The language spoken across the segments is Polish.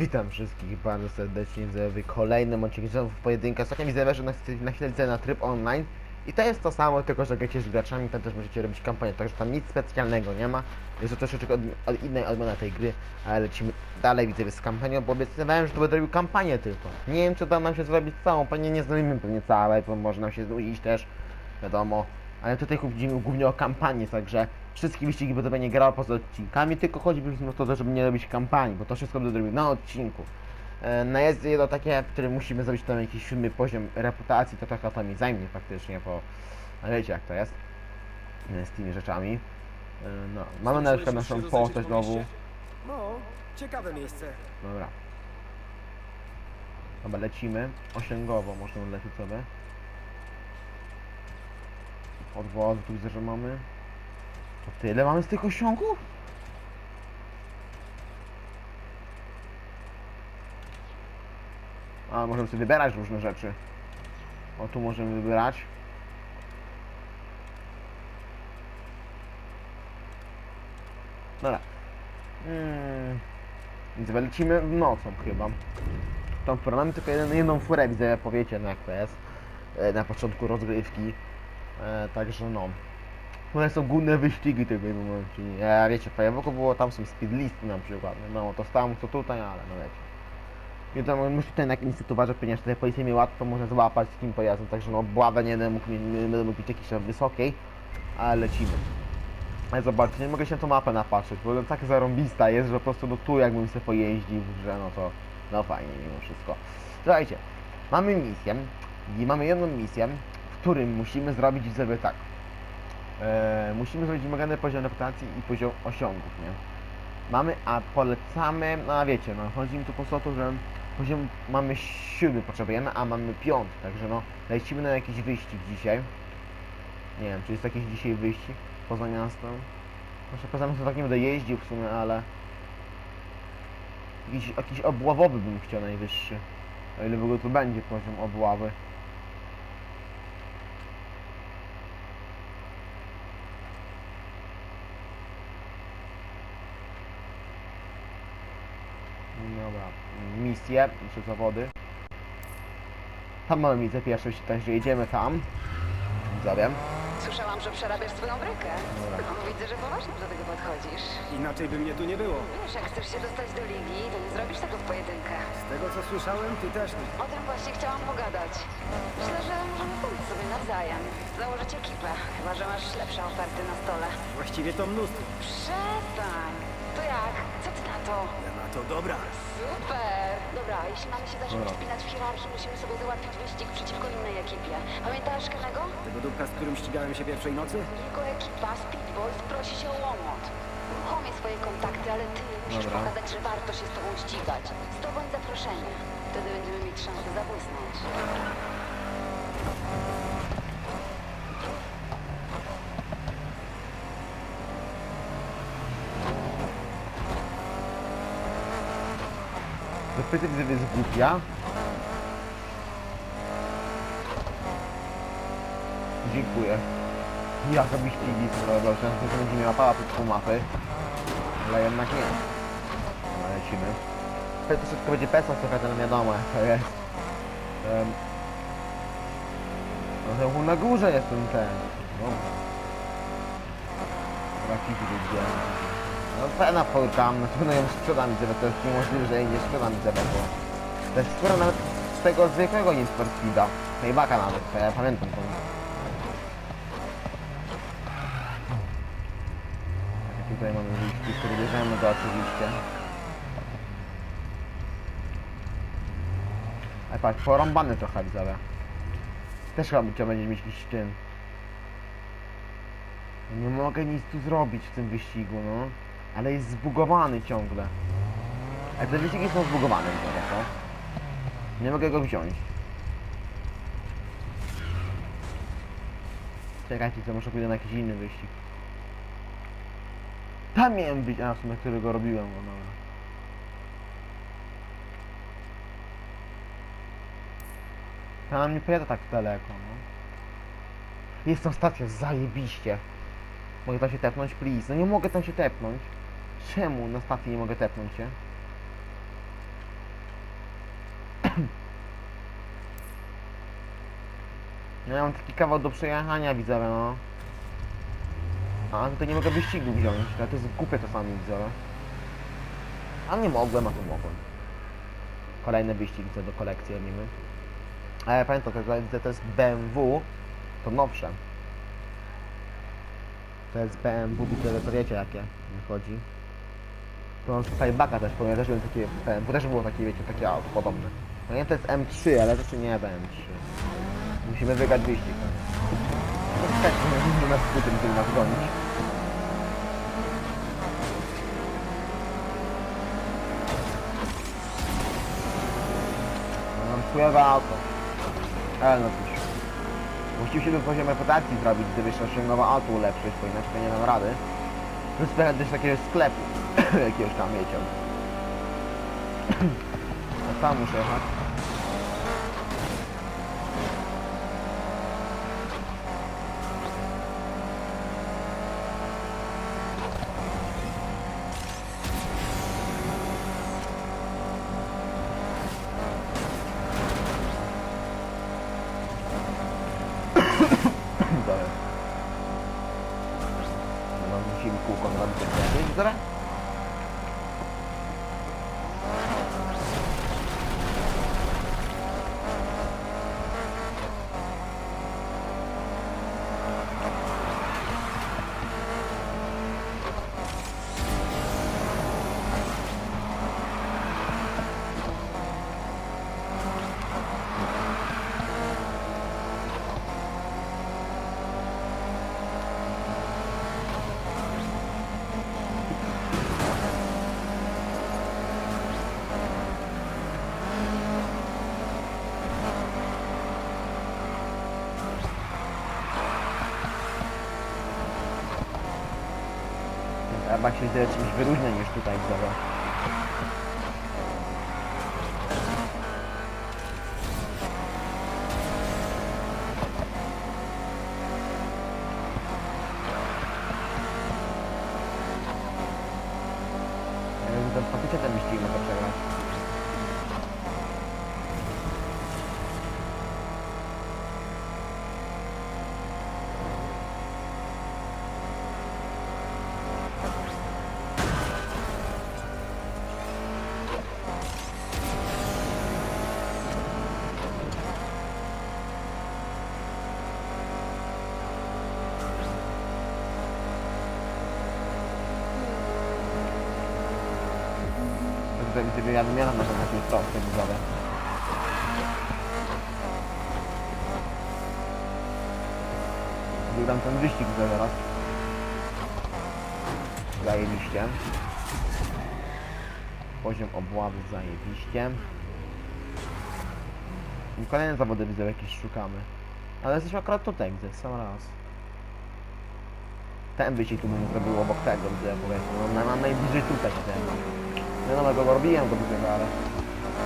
Witam wszystkich bardzo serdecznie w kolejnym odcinku w pojedynkę. Ostatnio widzę, że na, na chwilę widzę na tryb online i to jest to samo, tylko że gracie z graczami, tam też możecie robić kampanię, także tam nic specjalnego nie ma. Jest to troszeczkę od, od innej odmiana tej gry, ale lecimy dalej widzę z kampanią, bo obiecywałem, że to będę robił kampanię tylko. Nie wiem czy uda nam się zrobić całą, pewnie nie zrobimy pewnie całej, bo może nam się znudzić też, wiadomo. Ale tutaj chodzimy głównie o kampanię, także wszystkie wyścigi będę nie grał poza odcinkami, tylko chodzi mi o to, żeby nie robić kampanii, bo to wszystko będę robił na odcinku. E, Na jest jedno takie, w którym musimy zrobić tam jakiś siódmy poziom reputacji, to trochę to mi zajmie faktycznie, bo wiecie jak to jest e, z tymi rzeczami. E, No, mamy na przykład naszą postać nową. No, ciekawe miejsce. Dobra. Dobra, lecimy. Osięgowo można lecieć sobie. Podwozy tu widzę, że mamy. To tyle mamy z tych osiągów? A, możemy sobie wybierać różne rzeczy. O, tu możemy wybierać. Dobra. Hmm. Więc lecimy nocą chyba. Furę. Mamy tylko jeden, jedną furę, widzę, powiecie, no jak to jest. Na początku rozgrywki. E, także no. One są główne wyścigi tego momencie. Ja wiecie, Fireworku było, tam są speed listy na przykład. No to samo co tutaj, ale no wiecie. I to musi tutaj na jakimś uważać, ponieważ tutaj policja mnie łatwo może złapać z takim pojazdem, także no bławę nie będę mógł, nie, mieć jakiejś tam wysokiej, ale lecimy. Ale zobaczcie, nie mogę się na tą mapę napatrzeć, bo ona tak zarąbista jest, że po prostu no tu jakbym sobie pojeździł, że no to no fajnie mimo wszystko. Słuchajcie, mamy misję i mamy jedną misję, w którym musimy zrobić sobie tak. E, musimy zrobić wymagany poziom reputacji i poziom osiągów, nie? Mamy, a polecamy, no a wiecie, no chodzi mi tu po to, że poziom mamy siódmy potrzebujemy, a mamy piąty, także no lecimy na jakiś wyścig dzisiaj. Nie wiem, czy jest jakiś dzisiaj wyścig poza miastem. Może poza miastem tak nie będę jeździł w sumie, ale jakiś, jakiś obławowy bym chciał najwyższy. O ile w ogóle tu będzie poziom obławy. Dobra, misje, czy zawody. Tam mamy misję pierwszą, także jedziemy tam. Widzowie. Słyszałam, że przerabiasz swoją brykę. Dobra. Widzę, że poważnie do tego podchodzisz. Inaczej by mnie tu nie było. Wiesz, jak chcesz się dostać do ligi, to nie zrobisz tego w pojedynkę. Z tego co słyszałem, ty też nie. O tym właśnie chciałam pogadać. Myślę, że możemy pomóc sobie nawzajem. Założyć ekipę, chyba że masz lepsze oferty na stole. Właściwie to mnóstwo. Przestań! To jak? Co ty na to? To dobra. Super! Dobra, jeśli mamy się zacząć Dobra. wspinać w hierarchii, musimy sobie załatwić wyścig przeciwko innej ekipie. Pamiętasz Kenego? Tego dupka, z którym ścigałem się pierwszej nocy? Jego ekipa Speedboys prosi się o łomot. Uruchomię swoje kontakty, ale ty musisz Dobra. pokazać, że warto się z tobą ścigać. Zdobądź zaproszenie. Wtedy będziemy mieć szansę zabłysnąć. Zapytaj, gdy jest głupia. Dziękuję. Jaka wyścigi, to dobrze, że będzie miała pała pod mapy. Ale jednak nie. Dobra, lecimy. To troszeczkę będzie pesa trochę, ale wiadomo jak to jest. Um, no to na górze jest ten. Dobra. Jakiś ludzie. No fajna tam, na pewno ją sprzedam widzę, to jest niemożliwe, że jej nie sprzedam widzę, bo to jest skóra nawet z tego zwykłego Need for Speeda. Maybacka nawet, to ja pamiętam to. Takie tutaj mamy liczby, które bierzemy to oczywiście. Ale patrz, porąbany trochę widzowie. Też chyba trzeba będzie mieć jakiś tym. Nie mogę nic tu zrobić w tym wyścigu, no. Ale jest zbugowany ciągle. A te wyścigi są zbugowane, widzowie, to. Nie mogę go wziąć. Czekajcie, to muszę pójdę na jakiś inny wyścig. Tam miałem być, a w sumie którego robiłem, no dobra. Tam nie pojadę tak daleko, no. Jest tam stacja, zajebiście. Mogę tam się tepnąć, please. No nie mogę tam się tepnąć. Czemu na stacji nie mogę tepnąć się? No ja mam taki kawał do przejechania widzowie, no. A tutaj nie mogę wyścigu wziąć, ale to jest głupie czasami widzowie. A nie mogłem, a tu mogłem. Kolejny wyścig co do kolekcji robimy. Ale pamiętam, to, to jest BMW, to nowsze. To jest BMW, widzę, to wiecie jakie wychodzi. To mam Skybacka też, bo ja też byłem takie, BMW też było takie, wiecie, takie auto podobne. No nie, to jest M3, ale to czy nie M3. Musimy wygrać wyścig. No tak, nie na skutem, który nas gonić. Mam chujowe auto. Ale no cóż. Musiał się do poziom reputacji zrobić, gdyby jeszcze osiągnął auto ulepszyć, bo inaczej nie dam rady. To jest pojechać do jakiegoś sklepu, jakiegoś tam wiecie. A tam muszę jechać. Dobra. No musimy kółko zrobić jakieś, Chyba się czymś wyróżnia niż tutaj widzowie. Ja Tutaj widzę, ja wymiaram na jakieś prostsze widzowie. Wygram ten wyścig za zaraz. Zajebiście. Poziom obławy zajebiście. I kolejne zawody widzę jakieś szukamy. Ale jesteśmy akurat tutaj, widzę, sam raz. Ten wyścig tu bym zrobił obok tego, widzę, powiedzmy. No, na, na najbliżej tutaj się ten. Wiadomo, go robiłem go widzę, ale...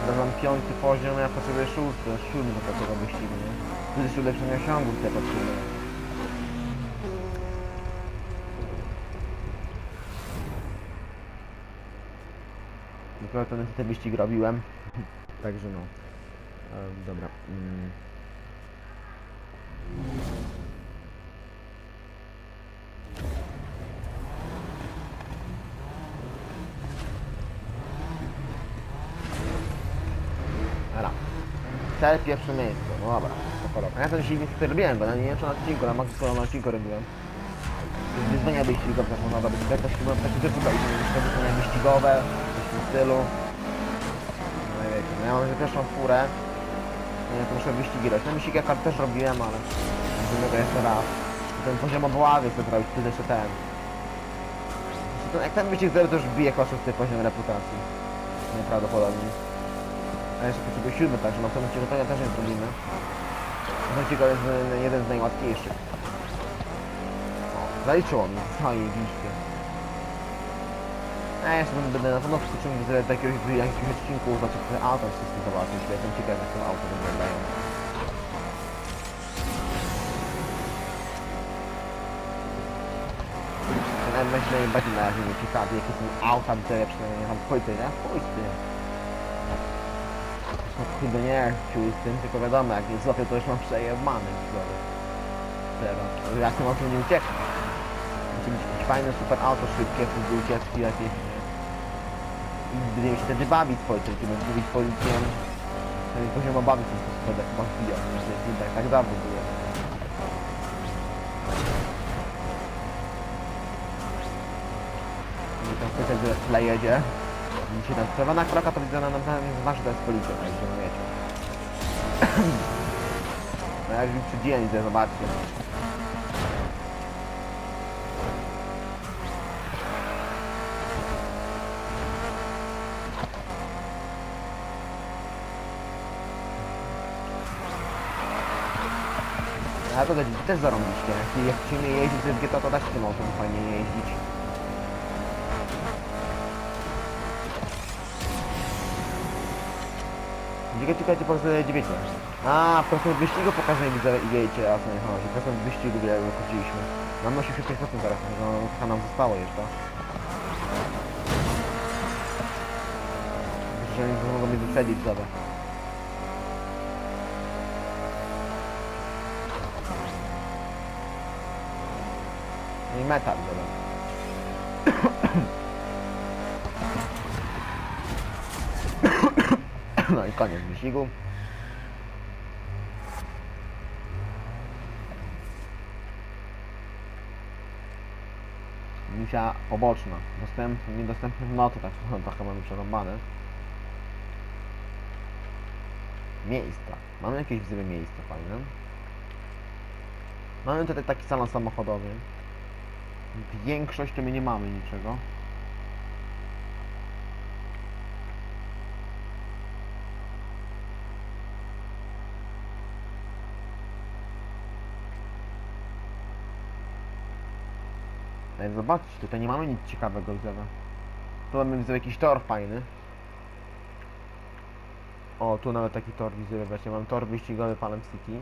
Teraz mam piąty poziom, ja potrzebuję szósty, siódmy do tego wyścigu, nie? Tu jest ulepszenie osiągów, te potrzebuję. Dopiero ten, ten wyścig robiłem. Także no. E, dobra. Mm. Dobra. Cel pierwsze miejsce, no dobra. A ja ten silnik tutaj robiłem no nie wiem czy na odcinku, na maksymalnym na odcinku robiłem. Wyzwania wyścigowe tak można robić, jak też chyba takie te wyzwania wyścigowe, w tym stylu. No i wiecie, no ja mam że pierwszą furę, nie, to muszę wyścigi robić. Ten wyścig akurat też robiłem, ale zrobię go jeszcze raz. Ten poziom obławy chcę zrobić, wtedy jeszcze ten. Ten- Jak ten wyścig zrobię, to już bije chyba szósty poziom reputacji. Najprawdopodobniej. A jeszcze potrzebuję siódmy, także na pewno tego też nie zrobimy. Dlatego jest e, jeden z najłatwiejszych. O, zaliczyło mi, zajebiście. A ja jeszcze będę- na pewno zrobić do jakiegoś, jakiegoś odcinku, znaczy te auta wszystkie zobaczyć, bo jestem ciekaw jak te auta wyglądają. Myślę, że bardziej na razie mnie ciekawi, jakie są auta, które przynajmniej tam płyty, nie? Płyty. Chudy nie chciał z tym, tylko wiadomo, jak nie złapię, to już mam przejebany widzowie. Teraz. Ale ja tym autem nie uciekam. Musi być jakieś fajne super auto, szybkie, do ucieczki jakieś. I będziemy się wtedy bawić z policją, kiedy będę mówić policją. Wtedy poziom obawy ten sposób będę chyba wbijał, że nie tak, tak dawno było. I tam pytać, że tyle jedzie. Dzisiaj tam czerwona kroka to widzę na nam znaczy, że to jest policja, także no wiecie. No jak przy dzień, że zobaczcie. A to też zarąbiście. Jak, się nie jeździ z GTA, to się tym autem fajnie jeździć. Gdzie czekajcie po prostu wiecie. A, po prostu wyścigu pokażę widzę i wiecie, a co nie chodzi. Prostu wyścigu wiele wychodziliśmy. Mam 85% zaraz, no trochę nam zostało jeszcze. Myślę, że nie mogą mnie wyprzedzić dobra. No i metal, dobra. I koniec wyścigu. Misja poboczna. Dostępny, niedostępny w nocy, tak trochę mamy przerąbane. Miejsca. Mamy jakieś wzywy miejsca fajne. Mamy tutaj taki salon samochodowy. Większość to my nie mamy niczego. Zobaczcie, tutaj nie mamy nic ciekawego widzę. Tu mamy widzę jakiś tor fajny. O, tu nawet taki tor widzę, właśnie mam tor wyścigowy Palm City.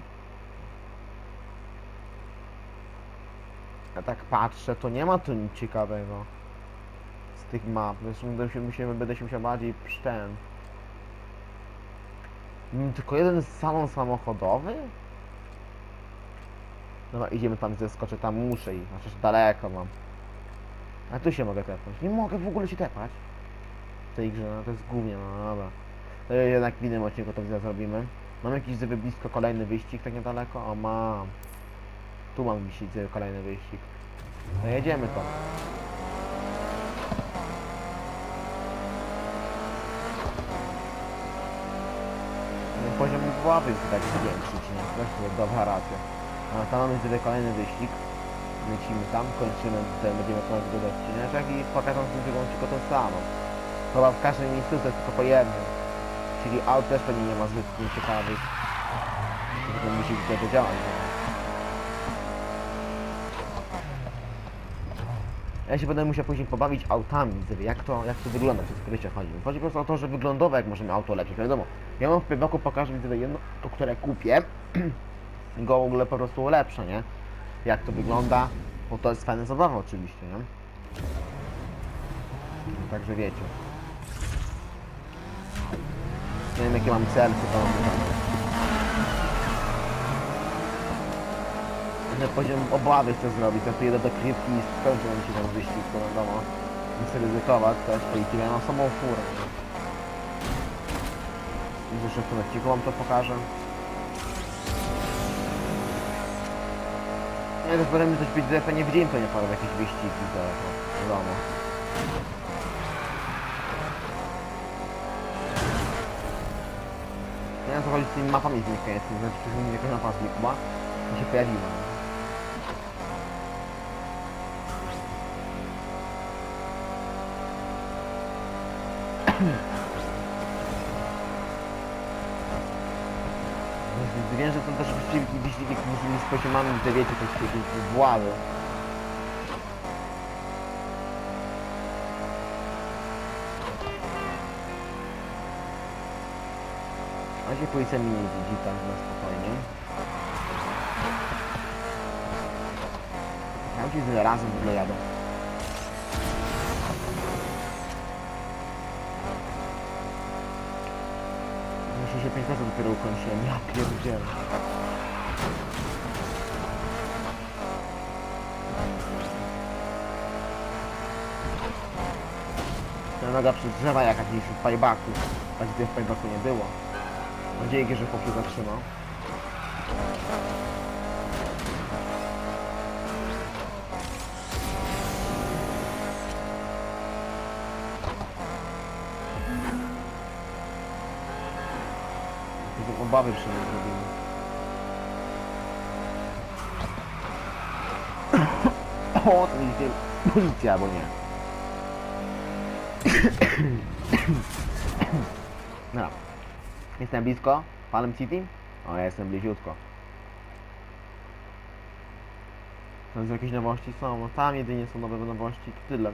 Ja tak patrzę, to nie ma tu nic ciekawego. Z tych map. Się, musimy, będę się musiał bardziej ten. Mm, Tylko jeden salon samochodowy? Dobra, idziemy tam, zeskoczę tam muszę i znaczy że daleko mam. A tu się mogę tepnąć. Nie mogę w ogóle się tepać. W tej grze, no to jest głównie, no dobra. To jednak w innym odcinku to widzę zrobimy. Mam jakiś żeby blisko kolejny wyścig tak niedaleko? O mam. Tu mam sobie kolejny wyścig. To jedziemy to. No, Poziom głowy jest tak zwiększyć, nie? Też to dobra racja. A tam mamy sobie kolejny wyścig. Lecimy tam, kończymy, tutaj będziemy kończyć do odcineczek i pokażę tym drugą tylko to samo. Chyba w każdej miejscu to jest tylko po jednym. Czyli aut też pewnie nie ma zbyt ciekawych. Tylko musi gdzie działać. Ja się będę musiał później pobawić autami, widzę, jak to, jak to wygląda, wszystko wiecie chodzi. Chodzi po prostu o to, że wyglądowo jak możemy auto lepiej, wiadomo. Ja mam w pewnoku pokażę widzę jedno, to które kupię, go w ogóle po prostu ulepszę, nie? Jak to wygląda, bo to jest fajna zabawa oczywiście, nie? Także wiecie. Nie wiem jakie mam cel, co to mam Ten poziom obawy chcę zrobić, tu jedę do krypki i skończę mi się ten wyścig, to wiadomo. Nie chcę ryzykować, też politykę, ja mam samą furę. Zresztą w tym odcinku wam to pokażę. Nie, to będę coś być, że pewnie w dzień to nie powiem jakieś wyścigi, to wiadomo. Nie wiem co chodzi z tymi mapami znikającymi, znaczy przecież mi jakaś mapa znikła i się pojawiła. Wiem, że są też wyścigi, wyścigi z poziomami, gdzie wiecie, to jest jakieś włady. A się policja mnie nie widzi tam na spokojnie. Ja ci tyle razem w ogóle jadą. Jeszcze się 5 razy dopiero ukończyłem. Ja pierdzielę. Ta noga przez drzewa jaka gdzieś w pajbaku. A gdzie w pajbaku nie było. Mam nadzieję, że chłop się zatrzymał. Obawy przynajmniej zrobimy. O, to widzicie policja albo nie. No. Jestem blisko. Palm City? O, ja jestem bliziutko. Tam jakieś nowości są, no tam jedynie są nowe nowości, to tyle.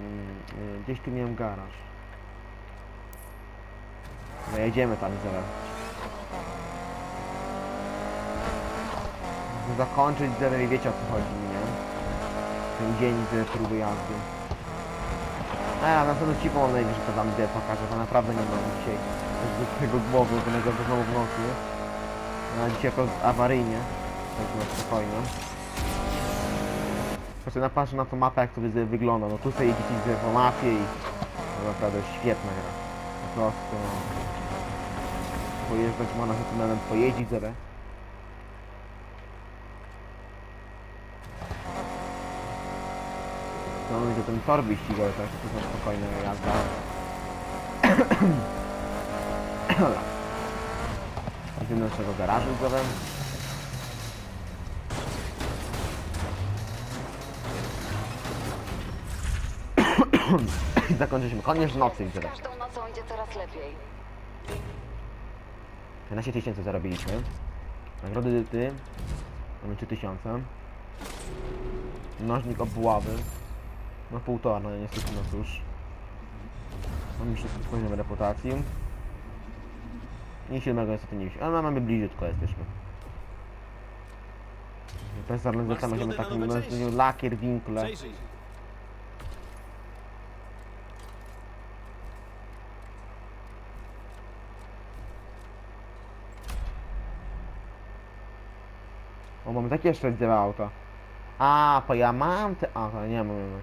Mm, y, Gdzieś tu miałem garaż. No jedziemy tam zaraz. Chcę Zakończyć zerę i wiecie o co chodzi, nie? Ten dzień z próby jazdy. A ja na pewno ci mam że to wam idę pokażę, bo naprawdę nie mam dzisiaj do tego głowy, bo tego znowu w nocy. A dzisiaj jako awaryjnie, tak na spokojnie. Proszę na patrzę na tą mapę jak to wy- wygląda, no tu sobie jedziecie z mapie i to naprawdę świetna gra. No. Pojeżdżać za tym nawet pojeździć sobie. No widzę ten tor wyścigowy, to jest to spokojna jazda. Dobra. Idziemy do naszego garażu. I Zakończyliśmy. Koniec nocy Z widzowie. każdą nocą idzie coraz lepiej. 11 tysięcy zarobiliśmy. Nagrody ty. Mamy 3000. Mnożnik obławy. No półtora, no niestety no cóż. Mamy jeszcze poziom reputacji. I siódmego niestety nie wisi. Ale mamy bliziutko jesteśmy. Bez zarządzania będziemy takim lakier, winkle. Przejrzyj O, mamy takie jeszcze dwa auta. A, bo ja mam te auta, nie mam.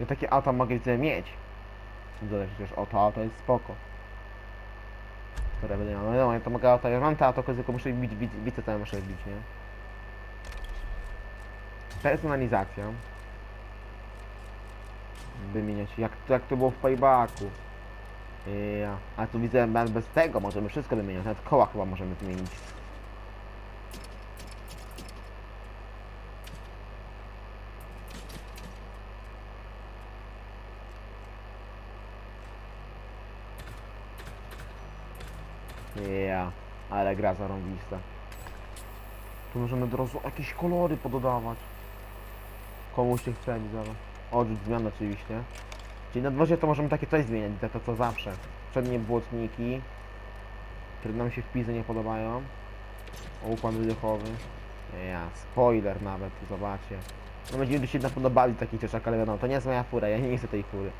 Ja takie auta mogę sobie mieć. Zobacz, przecież oto auto jest spoko. Które będę miał. No ja to mogę auto, ja mam te auto, tylko muszę bić, bić, bić, co muszę bić, nie? Personalizacja. Wymieniać, jak, jak to było w paybacku. Ja. A tu widzę, bez tego możemy wszystko wymieniać, nawet koła chyba możemy wymienić. Ja, ale gra zarąbista. Tu możemy od razu jakieś kolory pododawać. Komuś się chce, zaraz. Odrzut zmian oczywiście. Czyli na dworze to możemy takie coś zmieniać, to, to co zawsze. Przednie błotniki, które nam się w pizzy nie podobają. Układ wydechowy. Ja, spoiler nawet, zobaczcie. No będziemy się napodobali takich rzeczach, ale wiadomo, to nie jest moja fura, ja nie chcę tej fury.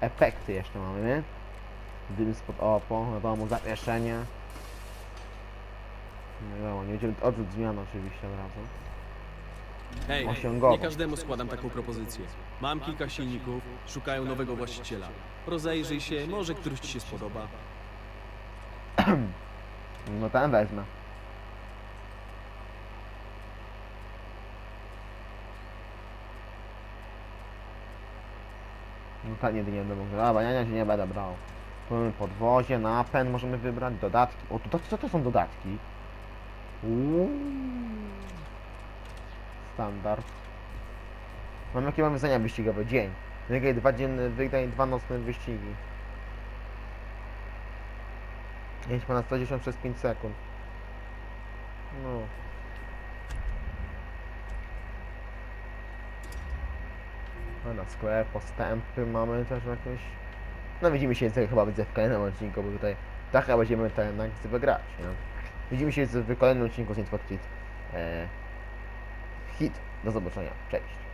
Efekty jeszcze mamy, nie? Dym spod opo, wiadomo, zawieszenie. No wiadomo, nie będziemy odrzut zmian oczywiście od razu. Hej, Osiągowo. nie każdemu składam taką propozycję. Mam kilka silników, szukają nowego właściciela. Rozejrzyj się, może któryś ci się spodoba. No ten wezmę. No ten jedynie będę mógł. Dobra, ja się nie będę brał. Podwozie, napęd możemy wybrać, dodatki. O, to, co to są dodatki? Uuu. Standard. Mam jakie mamy zadania wyścigowe? Dzień. Wygraj dwa dzienne, wygraj dwa nocne wyścigi. Jedź ponad 110 przez 5 sekund. No. Dobra, sklep, postępy mamy też jakieś. No widzimy się chyba widzę w kolejnym odcinku, bo tutaj tak chyba będziemy ten jednak wygrać, nie? Widzimy się w kolejnym odcinku z Need for Speed. E, hit. Do zobaczenia. Cześć.